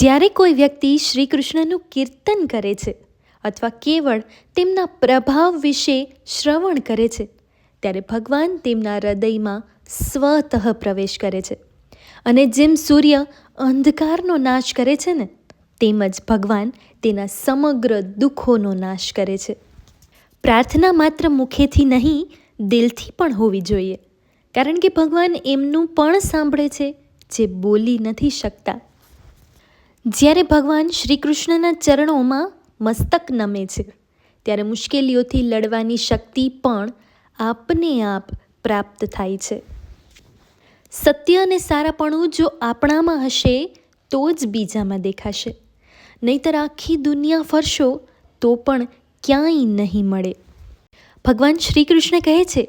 જ્યારે કોઈ વ્યક્તિ શ્રી કૃષ્ણનું કીર્તન કરે છે અથવા કેવળ તેમના પ્રભાવ વિશે શ્રવણ કરે છે, ત્યારે ભગવાન તેમના હૃદયમાં સ્વતઃ પ્રવેશ કરે છે. અને જેમ સૂર્ય અંધકારનો નાશ કરે છે ને, તેમજ ભગવાન તેના સમગ્ર દુઃખોનો નાશ કરે છે. પ્રાર્થના માત્ર મુખેથી નહીં, દિલથી પણ હોવી જોઈએ. કારણ કે ભગવાન એમનું પણ સાંભળે છે, જે બોલી નથી શકતા. જ્યારે ભગવાન શ્રી કૃષ્ણના ચરણોમાં મસ્તક નમે છે, ત્યારે મુશ્કેલીઓથી લડવાની શક્તિ પણ આપને આપ પ્રાપ્ત થાય છે. સત્ય અને સારાપણું જો આપણામાં હશે, તો જ બીજામાં દેખાશે. નહીતર આખી દુનિયા ફરશો, તો પણ ક્યાંય નહીં મળે. ભગવાન શ્રી કૃષ્ણ કહે છે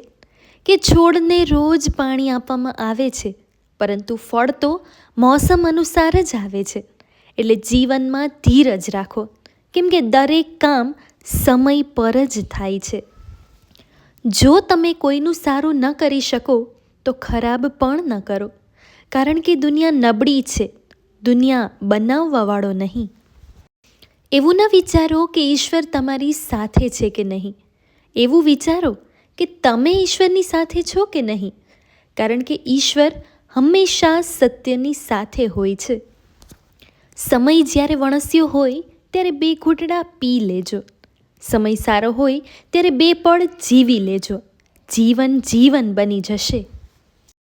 કે છોડને રોજ પાણી આપવામાં આવે છે, પરંતુ ફળ તો મોસમ અનુસાર જ આવે છે. એટલે જીવનમાં ધીરજ રાખો. કેમ કે દરેક કામ સમય પર જ થાય છે. જો તમે કોઈનું સારું ન કરી શકો, તો ખરાબ પણ ન કરો. કારણ કે દુનિયા નબળી છે, દુનિયા બનાવવાવાળો નહીં. એવું ન વિચારો કે ઈશ્વર તમારી સાથે છે કે નહીં. એવું વિચારો કે તમે ઈશ્વરની સાથે છો કે નહીં. કારણ કે ઈશ્વર હંમેશા સત્યની સાથે હોય છે. સમય જ્યારે વણસ્યો હોય, ત્યારે બે ઘૂંટડા પી લેજો. સમય સારો હોય, ત્યારે બે પળ જીવી લેજો. જીવન જીવન બની જશે.